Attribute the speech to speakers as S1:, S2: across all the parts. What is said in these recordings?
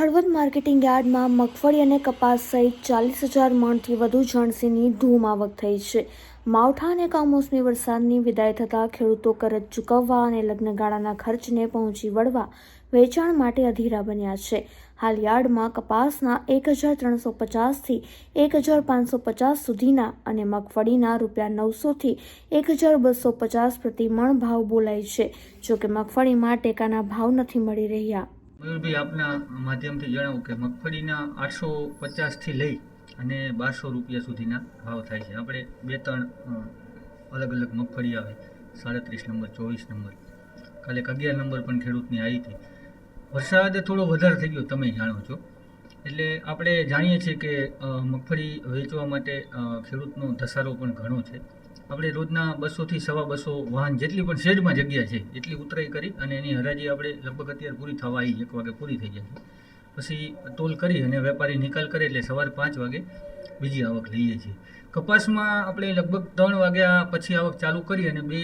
S1: Halvad marketing યાર્ડમાં મગફળી અને કપાસ સહિત ચાલીસ હજાર મણથી વધુ જણસીની ધૂમ આવક થઈ છે. માવઠા અને કમોસમી વરસાદની વિદાય થતાં ખેડૂતો કરજ ચૂકવવા અને લગ્નગાળાના ખર્ચને પહોંચી વળવા વેચાણ માટે અધીરા બન્યા છે. હાલ યાર્ડમાં કપાસના એક હજાર ત્રણસો પચાસથી એક હજાર પાંચસો પચાસ સુધીના અને મગફળીના રૂપિયા નવસોથી એક હજાર બસો પચાસ પ્રતિ મણ ભાવ બોલાય છે. જોકે મગફળીમાં ટેકાના ભાવ નથી મળી રહ્યા.
S2: મયુરભાઈ આપના માધ્યમથી જણાવું કે મગફળીના આઠસો પચાસથી લઈ અને બારસો રૂપિયા સુધીના ભાવ થાય છે. આપણે બે ત્રણ અલગ અલગ મગફળી આવે. સાડત્રીસ નંબર, ચોવીસ નંબર. કાલે અગિયાર નંબર પણ ખેડૂતની આવી હતી. વરસાદ થોડો વધારે થઈ ગયો, તમે જાણો છો. એટલે આપણે જાણીએ છીએ કે મગફળી વેચવા માટે ખેડૂતનો ધસારો પણ ઘણો છે. આપણે રોજના બસોથી સવા બસો વાહન જેટલી પણ શેડમાં જગ્યા છે, એટલી ઉતરાઈ કરી અને એની હરાજી આપણે લગભગ અત્યારે પૂરી થવા આવી એક વાગે પૂરી થઈ જાય પછી ટોલ કરી અને વેપારી નિકાલ કરે એટલે સવારે પાંચ વાગે બીજી આવક લઈએ છીએ. કપાસમાં આપણે લગભગ ત્રણ વાગ્યા પછી આવક ચાલુ કરી અને બે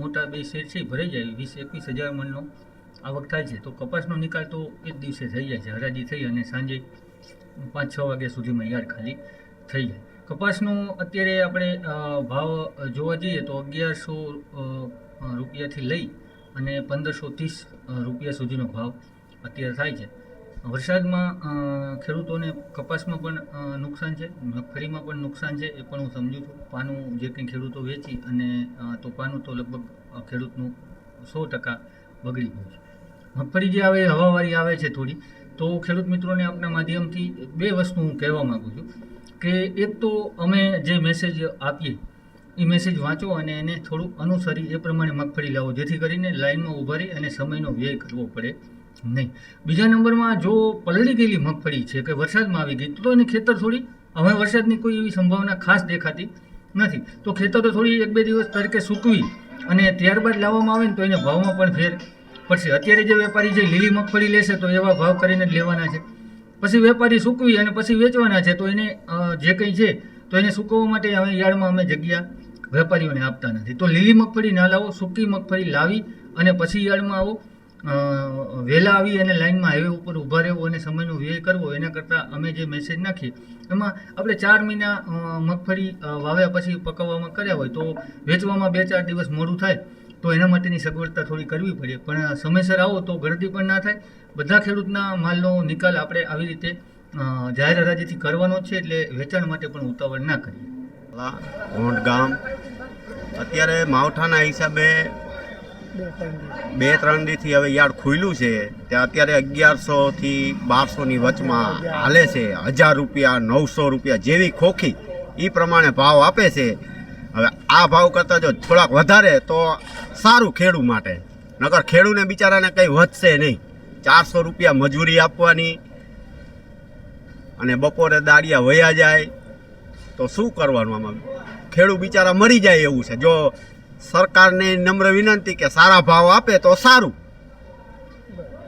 S2: મોટા બે શેડ છે ભરાઈ જાય, વીસ, એકવીસ હજાર મણનો આવક થાય છે. તો કપાસનો નિકાલ તો એ જ દિવસે થઈ જાય છે, હરાજી થઈ અને સાંજે પાંચ, છ વાગ્યા સુધીમાં યાર્ડ ખાલી. થઈ જાય. કપાસનો અત્યારે આપણે ભાવ જોવા જઈએ તો અગિયારસો રૂપિયાથી લઈ અને પંદરસો ત્રીસ રૂપિયા સુધીનો ભાવ અત્યારે થાય છે. વરસાદમાં ખેડૂતોને કપાસમાં પણ નુકસાન છે, મગફળીમાં પણ નુકસાન છે, એ પણ હું સમજુ છું. પાનું જે કંઈ ખેડૂતો વેચી અને તો પાનું તો લગભગ ખેડૂતનું સો ટકા બગડી ગયું છે. મગફળી જે આવે, હવાવાળી આવે છે થોડી, તો ખેડૂત મિત્રોને આપના માધ્યમથી બે વસ્તુ હું કહેવા માગું છું. કે એક તો અમે જે મેસેજ આપીએ, એ મેસેજ વાંચો અને એને થોડું અનુસરી, એ પ્રમાણે મગફળી લાવો, જેથી કરીને લાઇનમાં ઊભા રહી અને સમયનો વ્યય કરવો પડે નહીં. બીજા નંબરમાં જો પલળી ગયેલી મગફળી છે કે વરસાદમાં આવી ગઈ, તો એની ખેતર થોડી, હવે વરસાદની કોઈ એવી સંભાવના ખાસ દેખાતી નથી. તો ખેતરો થોડી એક બે દિવસ તરીકે સૂકવી અને ત્યારબાદ લાવવામાં આવે ને તો એને ભાવમાં પણ ફેર પડશે. અત્યારે જે વેપારી જે લીલી મગફળી લેશે તો એવા ભાવ કરીને જ લેવાના છે. પછી વેપારી સૂકવી અને પછી વેચવાના છે, તો એને જે કંઈ છે, તો એને સૂકવવા માટે હવે યાર્ડમાં અમે જગ્યા વેપારીઓને આપતા નથી. તો લીલી મગફળી ના લાવો, સૂકી મગફળી લાવી અને પછી યાર્ડમાં આવો વહેલા આવી અને લાઇનમાં હાઈવે ઉપર ઊભા રહેવું અને સમયનો વ્યય કરવો, એના કરતાં અમે જે મેસેજ નાખીએ, એમાં આપણે ચાર મહિના મગફળી વાવ્યા પછી પકવવામાં કર્યા હોય, તો વેચવામાં બે ચાર દિવસ મોડું થાય. તો એના માટેની સગવડતા થોડી કરવી પડે. પણ સમયસર આવો તો ગળદી પણ ના થાય. બધા ખેડૂતના માલનો નિકાલ આપણે આવી રીતે જાહેર હરાજીથી કરવાનો છે એટલે વેચાણ માટે પણ ઉતાવળ ના કરીએ.
S3: હોંડ ગામ. અત્યારે માવઠાના હિસાબે બે ત્રણ દીથી હવે યાર્ડ ખુલ્યું છે. ત્યાં અત્યારે અગિયારસો થી બારસોની વચમાં હાલે છે. હજાર રૂપિયા, નવસો રૂપિયા જેવી ખોખી એ પ્રમાણે ભાવ આપે છે. હવે આ ભાવ કરતાં જો થોડાક વધારે તો સારું ખેડૂ માટે. નગર ખેડૂને બિચારાને કંઈ વધશે નહીં. ચારસો રૂપિયા મજૂરી આપવાની અને બપોરે દાડિયા વયા જાય. તો શું કરવાનું આમાં? ખેડૂ બિચારા મરી જાય એવું છે. જો સરકારને નમ્ર વિનંતી કે સારા ભાવ આપે તો સારું.